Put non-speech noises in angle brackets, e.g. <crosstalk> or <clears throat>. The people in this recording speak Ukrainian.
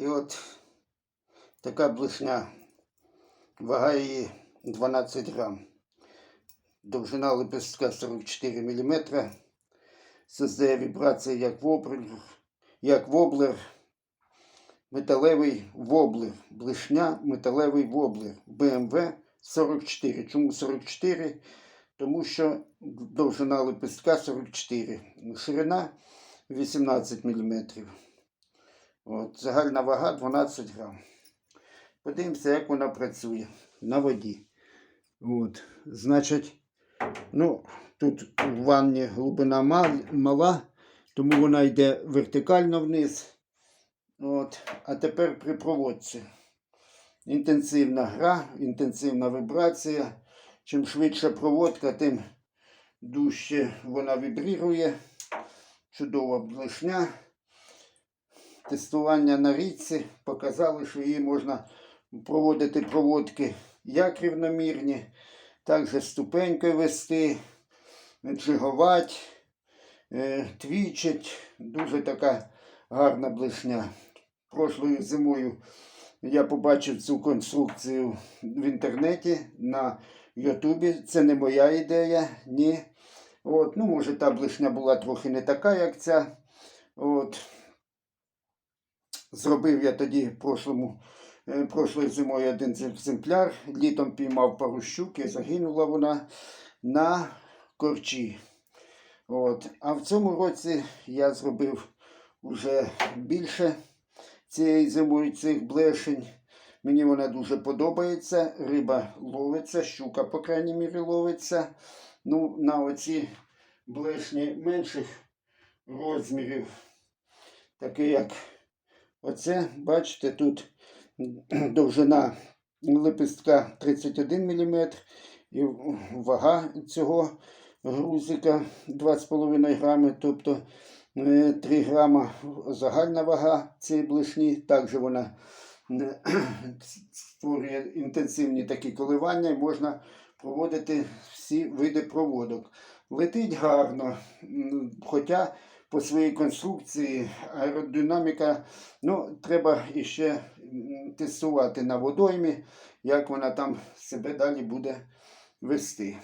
І от така блишня. Вага її 12 грам. Довжина лепестка 44 мм. Создає вібрації як воблер, як воблер, металевий воблер. Блишня, металевий воблер. BMW 44. Чому 44? Тому що довжина лепестка 44. Ширина 18 мм. От, загальна вага 12 грам. Подивимося, як вона працює на воді. От, значить, ну, тут в ванні глибина мала, тому вона йде вертикально вниз. От, а тепер при проводці. Інтенсивна гра, інтенсивна вібрація. Чим швидша проводка, тим дужче вона вібрірує. Чудова блишня. Тестування на річці показали, що її можна проводити проводки як рівномірні, так же ступенькою вести, джигувати, е, твічить. Дуже така гарна блишня. Прошлою зимою я побачив цю конструкцію в інтернеті на Ютубі. Це не моя ідея, ні. От, ну, може, та блишня була трохи не така, як ця. От. Зробив я тоді прошлому, е, прошлою зимою один екземпляр. Літом піймав пару щук і загинула вона на корчі. От. А в цьому році я зробив вже більше цієї зимою цих блешень. Мені вона дуже подобається. Риба ловиться, щука, по крайній мірі, ловиться. Ну, на оці блешні менших розмірів, такі як оце, бачите, тут <clears throat> довжина лепестка 31 мм і вага цього грузика 2,5 грами, тобто е, 3 грама загальна вага цієї блишні. Також вона е, <clears throat> створює інтенсивні такі коливання і можна проводити всі види проводок. Летить гарно, хоча по своїй конструкції аеродинаміка, ну, треба іще тестувати на водоймі, як вона там себе далі буде вести.